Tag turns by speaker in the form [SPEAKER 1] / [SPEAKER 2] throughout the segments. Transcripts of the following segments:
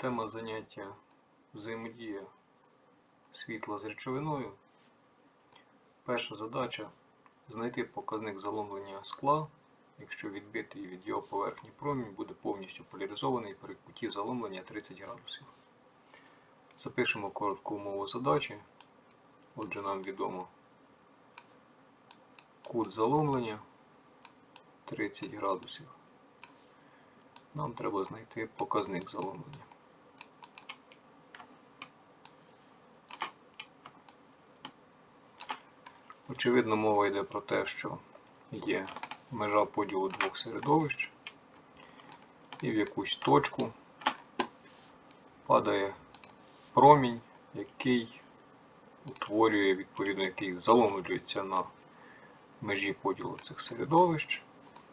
[SPEAKER 1] Тема заняття взаємодія світла з речовиною. Перша задача знайти показник заломлення скла, якщо відбитий від його поверхні промінь буде повністю поляризований при куті заломлення 30 градусів. Запишемо коротку умову задачі. Отже, нам відомо кут заломлення 30 градусів. Нам треба знайти показник заломлення. Очевидно, мова йде про те, що є межа поділу двох середовищ, і в якусь точку падає промінь, який утворює, відповідно, який заломлюється на межі поділу цих середовищ.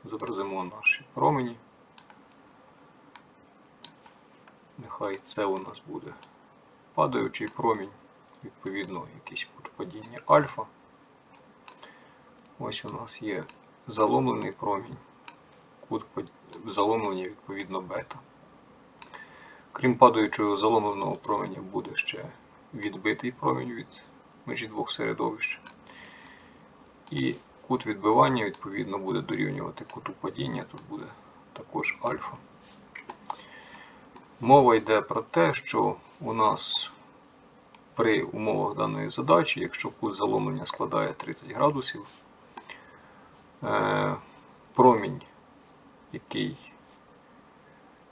[SPEAKER 1] Зобразимо наші промені. Нехай це у нас буде падаючий промінь, відповідно, якийсь падіння альфа. Ось у нас є заломлений промінь, кут заломлення відповідно бета. Крім падаючого заломленого променя буде ще відбитий промінь від межі двох середовищ. І кут відбивання відповідно буде дорівнювати куту падіння, тут буде також альфа. Мова йде про те, що у нас при умовах даної задачі, якщо кут заломлення складає 30 градусів, промінь, який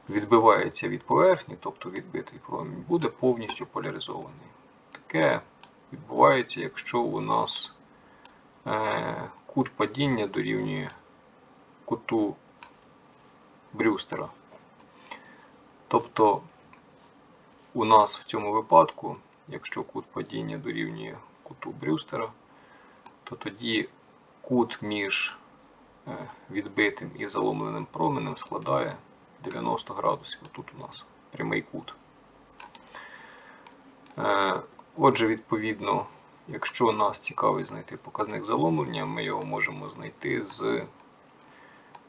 [SPEAKER 1] відбивається від поверхні, тобто відбитий промінь, буде повністю поляризований. Таке відбувається, якщо у нас е, кут падіння дорівнює куту Брюстера. Тобто у нас в цьому випадку, якщо кут падіння дорівнює куту Брюстера, то тоді кут між е, відбитим і заломленим променем складає 90 градусів. Тут у нас прямий кут. Е, отже, відповідно, якщо нас цікавить знайти показник заломлення, ми його можемо знайти з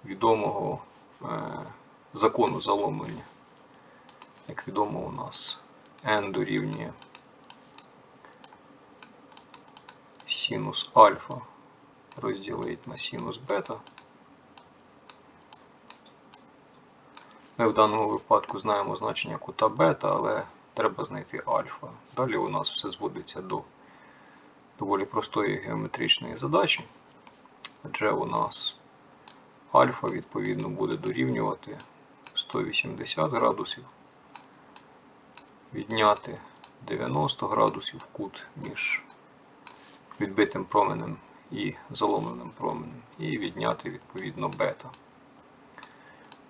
[SPEAKER 1] відомого е, закону заломлення. Як відомо, у нас n дорівнює синус альфа розділити на синус бета. Ми в даному випадку знаємо значення кута бета, але треба знайти альфа. Далі у нас все зводиться до доволі простої геометричної задачі. Адже у нас альфа відповідно буде дорівнювати 180 градусів, відняти 90 градусів кут між відбитим променем і заломленим променем, і відняти відповідно бета.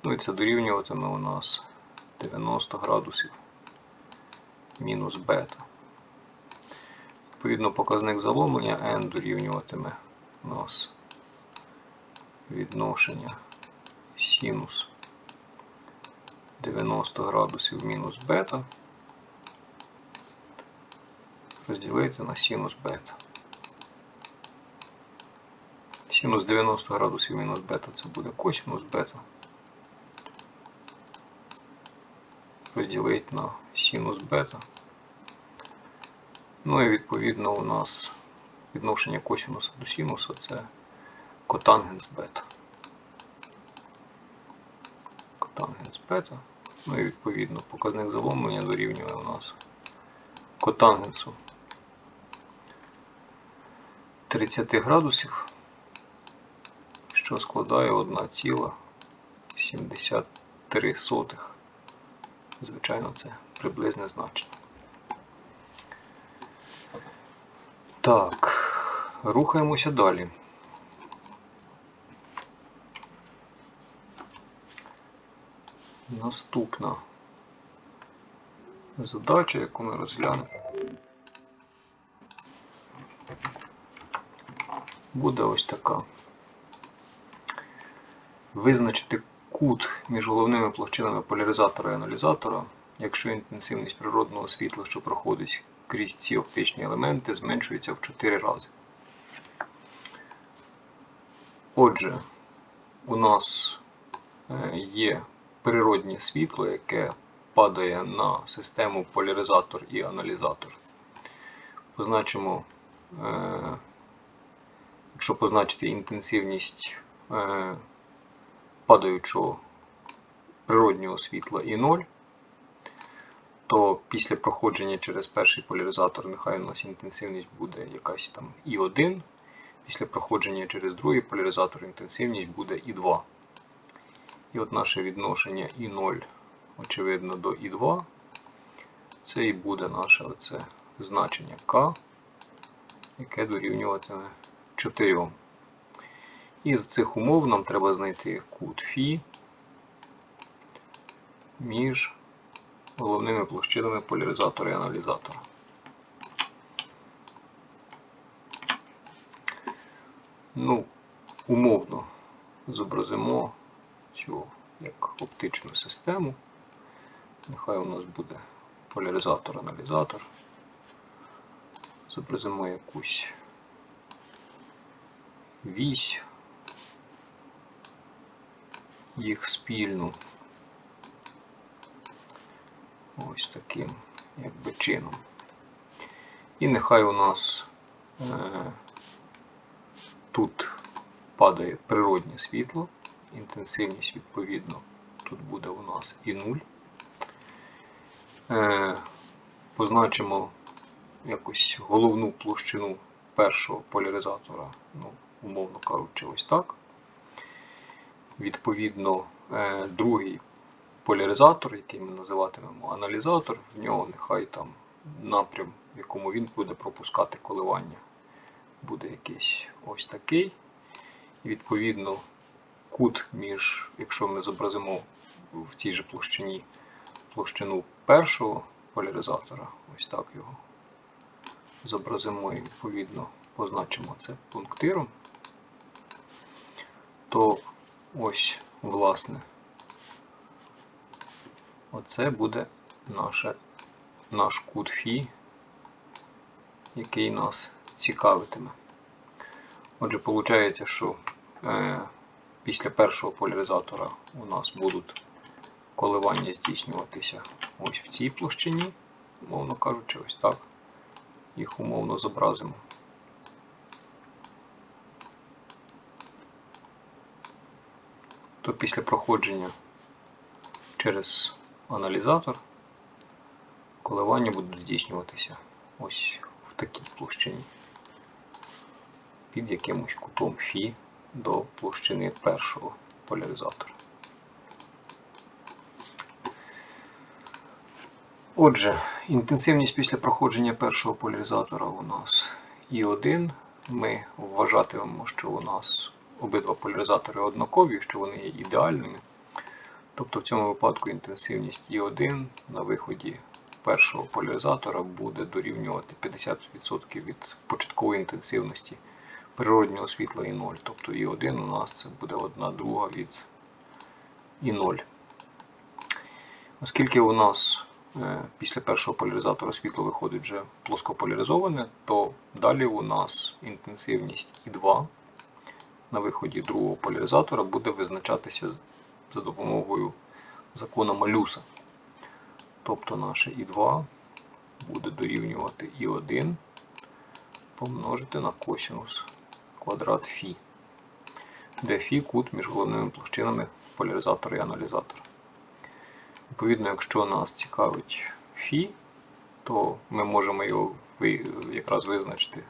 [SPEAKER 1] Ну і це дорівнюватиме у нас 90 градусів мінус бета. Відповідно, показник заломлення n дорівнюватиме у нас відношення синус 90 градусів мінус бета розділити на синус бета. Синус 90 градусів мінус бета це буде косинус бета. Розділити на синус бета. Ну і відповідно у нас відношення косинуса до синуса це котангенс бета. Котангенс бета. Ну і відповідно показник заломлення дорівнює у нас котангенсу 30 градусів що складає 1,73. Звичайно, це приблизне значення. Так, рухаємося далі. Наступна задача, яку ми розглянемо, буде ось така визначити кут між головними площинами поляризатора і аналізатора, якщо інтенсивність природного світла, що проходить крізь ці оптичні елементи, зменшується в 4 рази. Отже, у нас е, є природнє світло, яке падає на систему поляризатор і аналізатор. Позначимо, е, якщо позначити інтенсивність е, падаючого природнього світла і 0, то після проходження через перший поляризатор нехай у нас інтенсивність буде якась там І1, після проходження через другий поляризатор інтенсивність буде І2. І от наше відношення І0, очевидно, до І2. Це і буде наше оце значення К, яке дорівнюватиме 4. І з цих умов нам треба знайти кут Фі між головними площинами поляризатора і аналізатора. Ну, умовно зобразимо цю як оптичну систему. Нехай у нас буде поляризатор-аналізатор. Зобразимо якусь вісь, їх спільну. Ось таким якби чином. І нехай у нас е, тут падає природнє світло, інтенсивність відповідно тут буде у нас і 0. Е, позначимо якусь головну площину першого поляризатора, ну, умовно кажучи, ось так. Відповідно, е, другий поляризатор, який ми називатимемо аналізатор, в нього нехай там напрям, в якому він буде пропускати коливання, буде якийсь ось такий. І відповідно кут між, якщо ми зобразимо в цій же площині площину першого поляризатора, ось так його зобразимо і відповідно позначимо це пунктиром, то ось, власне, оце буде наше, наш кут Фі, який нас цікавитиме. Отже, виходить, що е, після першого поляризатора у нас будуть коливання здійснюватися ось в цій площині, умовно кажучи, ось так. Їх умовно зобразимо. Після проходження через аналізатор коливання будуть здійснюватися ось в такій площині під якимось кутом Фі до площини першого поляризатора. Отже, інтенсивність після проходження першого поляризатора у нас І1. Ми вважатимемо, що у нас обидва поляризатори однакові, що вони є ідеальними. Тобто в цьому випадку інтенсивність І1 на виході першого поляризатора буде дорівнювати 50% від початкової інтенсивності природнього світла І0. Тобто І1 у нас це буде 1 друга від І0. Оскільки у нас е, після першого поляризатора світло виходить вже плоскополяризоване, то далі у нас інтенсивність І2 на виході другого поляризатора буде визначатися за допомогою закона Малюса. Тобто наше І2 буде дорівнювати І1 помножити на косинус квадрат Фі, де Фі кут між головними площинами поляризатора і аналізатора. Відповідно, якщо нас цікавить Фі, то ми можемо його якраз визначити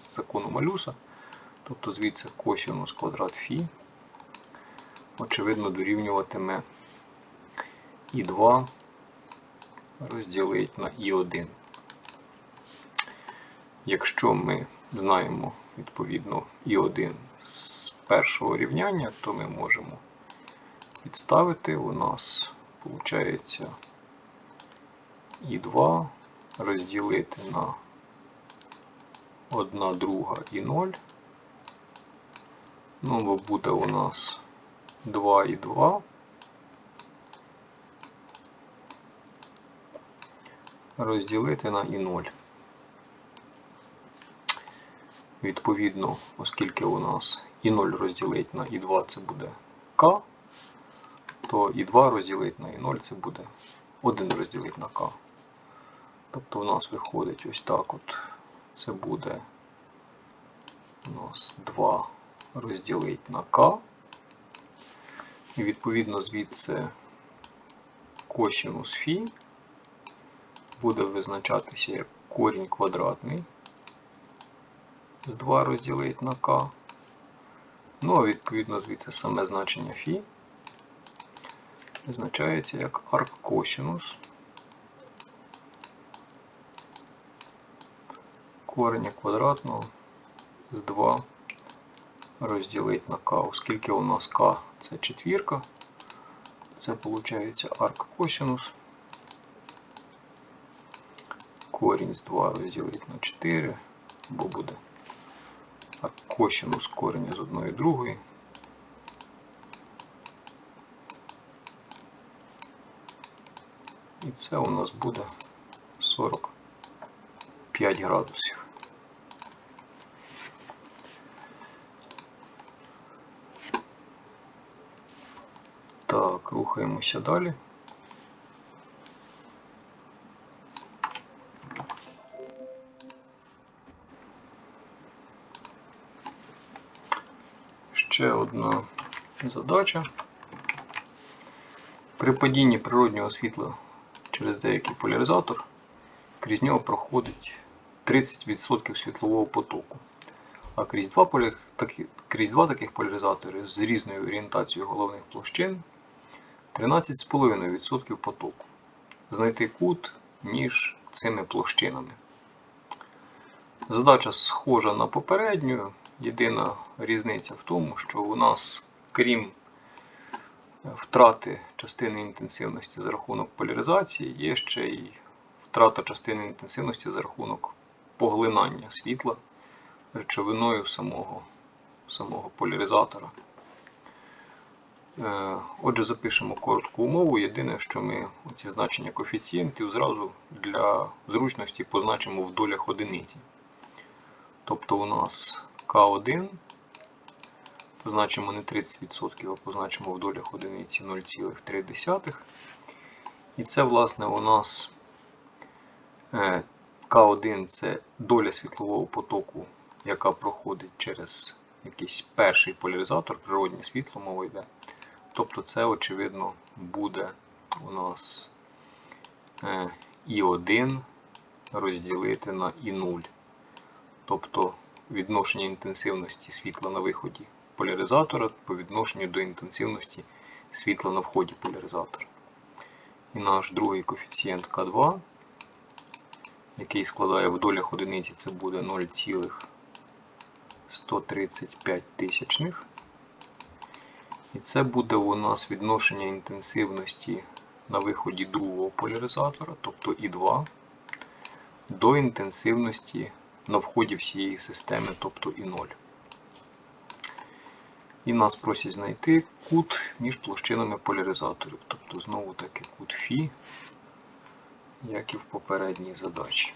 [SPEAKER 1] з закону малюса. Тобто звідси косинус квадрат Фі, очевидно, дорівнюватиме І2 розділити на І1. Якщо ми знаємо відповідно І1 з першого рівняння, то ми можемо підставити. У нас виходить І2 розділити на 1 друга і 0. Ну, бо буде у нас 2 і 2. Розділити на і 0. Відповідно, оскільки у нас і 0 розділити на І2 це буде К, то І2 розділити на І0 це буде 1 розділити на К. Тобто у нас виходить ось так от. Це буде у нас 2 розділити на К. І відповідно звідси косінус фі буде визначатися як корінь квадратний з 2 розділити на К. Ну, а відповідно звідси саме значення фі визначається як арккосінус кореня квадратного з 2 розділити на k. Оскільки у нас k це четвірка, це виходить арккосінус. Корінь з 2 розділити на 4, бо буде арккосінус кореня з 1 і 2. І це у нас буде 45 градусів. Так, рухаємося далі. Ще одна задача. При падінні природнього світла через деякий поляризатор крізь нього проходить 30% світлового потоку. А крізь два, крізь два таких поляризатори з різною орієнтацією головних площин 13,5% потоку. Знайти кут між цими площинами. Задача схожа на попередню. Єдина різниця в тому, що у нас, крім втрати частини інтенсивності за рахунок поляризації, є ще й втрата частини інтенсивності за рахунок поглинання світла речовиною самого, самого поляризатора. Е, отже, запишемо коротку умову. Єдине, що ми ці значення коефіцієнтів зразу для зручності позначимо в долях одиниці. Тобто у нас К1 позначимо не 30%, а позначимо в долях одиниці 0,3. І це, власне, у нас е, К1 це доля світлового потоку, яка проходить через якийсь перший поляризатор, природнє світло мова йде. Тобто це, очевидно, буде у нас І1 е, розділити на І0. Тобто відношення інтенсивності світла на виході поляризатора по відношенню до інтенсивності світла на вході поляризатора. І наш другий коефіцієнт К2, який складає в долях одиниці, це буде 0,135 тисячних. І це буде у нас відношення інтенсивності на виході другого поляризатора, тобто І2, до інтенсивності на вході всієї системи, тобто І0. І нас просять знайти кут між площинами поляризаторів. Тобто знову таки кут Фі, як і в попередній задачі.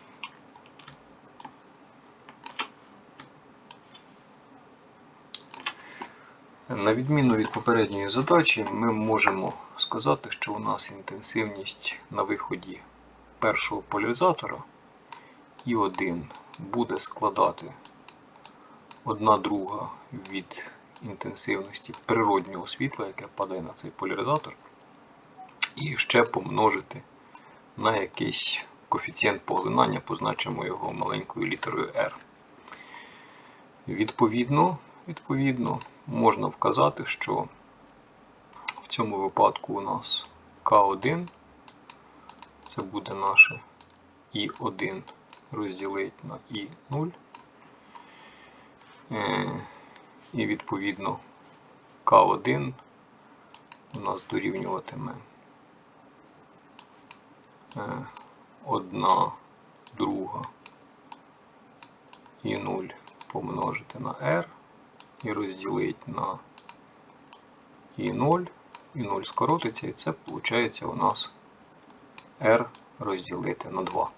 [SPEAKER 1] На відміну від попередньої задачі, ми можемо сказати, що у нас інтенсивність на виході першого поляризатора І1 буде складати 1 друга від інтенсивності природнього світла, яке падає на цей поляризатор, і ще помножити на якийсь коефіцієнт поглинання, позначимо його маленькою літерою R. Відповідно, відповідно, можна вказати, що в цьому випадку у нас К1 це буде наше І1 розділити на І0. Е, і відповідно К1 у нас дорівнюватиме 1 е, друга і 0 помножити на R і розділити на і 0, і 0 скоротиться, і це виходить у нас R розділити на 2.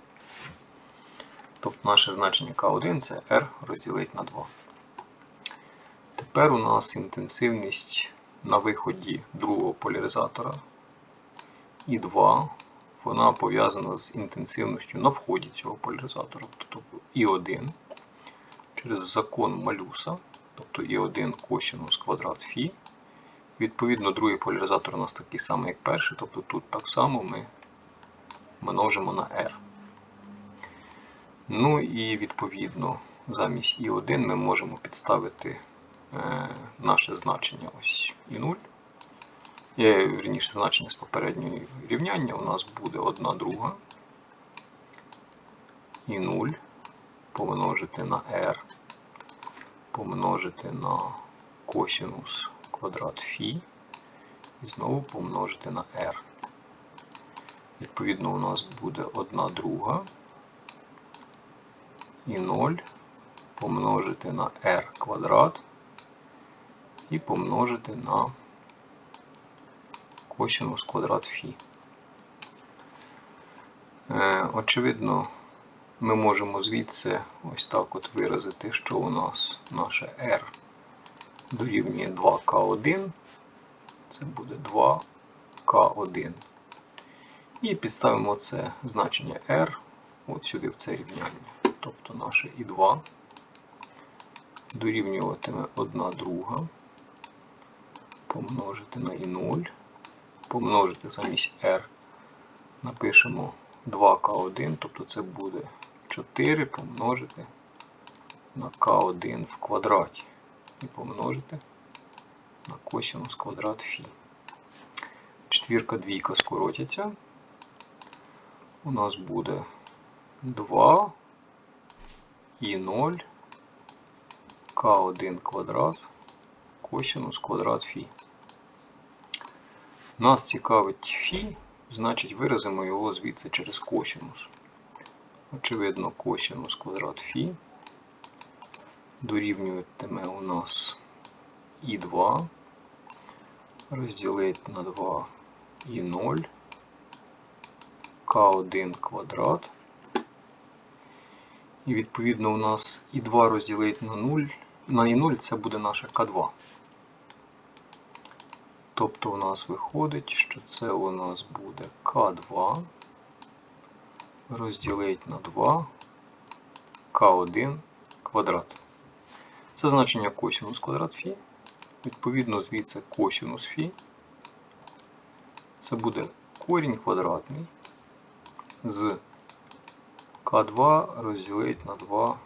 [SPEAKER 1] Тобто наше значення К1 це R розділити на 2. Тепер у нас інтенсивність на виході другого поляризатора І2 вона пов'язана з інтенсивністю на вході цього поляризатора. Тобто І1 через закон малюса, тобто І1 косінус квадрат Фі. Відповідно, другий поляризатор у нас такий самий, як перший, тобто тут так само ми множимо на R. Ну і відповідно замість І1 ми можемо підставити е, наше значення ось І0. Е, Вірніше значення з попереднього рівняння у нас буде 1 друга і 0 помножити на r помножити на косінус квадрат фі і знову помножити на r. Відповідно, у нас буде 1 друга і 0 помножити на r квадрат і помножити на косінус квадрат фі. Е, очевидно, ми можемо звідси ось так от виразити, що у нас наше r дорівнює 2k1. Це буде 2k1. І підставимо це значення r от сюди в це рівняння. Тобто наше і2 дорівнюватиме 1 друга помножити на і0 помножити замість r. Напишемо 2k1, тобто це буде 4 помножити на k1 в квадраті і помножити на косинус квадрат фі. Четвірка, двійка скоротяться. У нас буде 2 і 0 k1 квадрат косинус квадрат фі. Нас цікавить фі, значить виразимо його звідси через косінус. Очевидно, косінус квадрат фі. Дорівнюватиме у нас і 2 розділити на 2 і 0 к1 квадрат. І відповідно у нас і 2 розділити на 0, на і 0 це буде наше К2. Тобто у нас виходить, що це у нас буде К2 розділити на 2 К1 квадрат. Це значення косінус квадрат фі. Відповідно, звідси косінус фі. Це буде корінь квадратний з К2 розділити на 2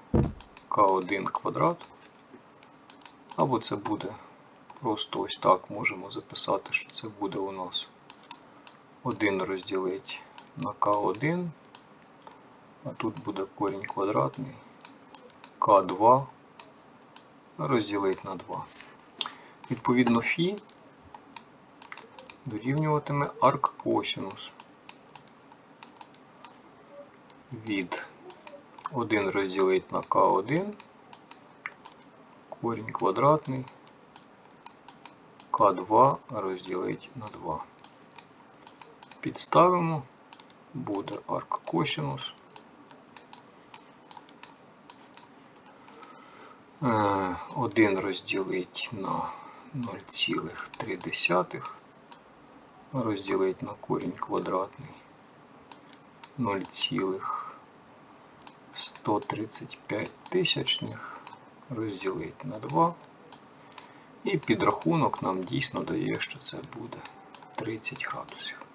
[SPEAKER 1] К1 квадрат. Або це буде Просто ось так можемо записати, що це буде у нас 1 розділити на К1, а тут буде корінь квадратний К2 розділити на 2. Відповідно, Фі дорівнюватиме арккосінус від 1 розділити на К1, корінь квадратний К2 розділити на 2. Підставимо, буде арккосінус. 1 розділить на 0,3, розділить на корінь квадратний 0,135 тисячних, розділить на 2. І підрахунок нам дійсно дає, що це буде 30 градусів.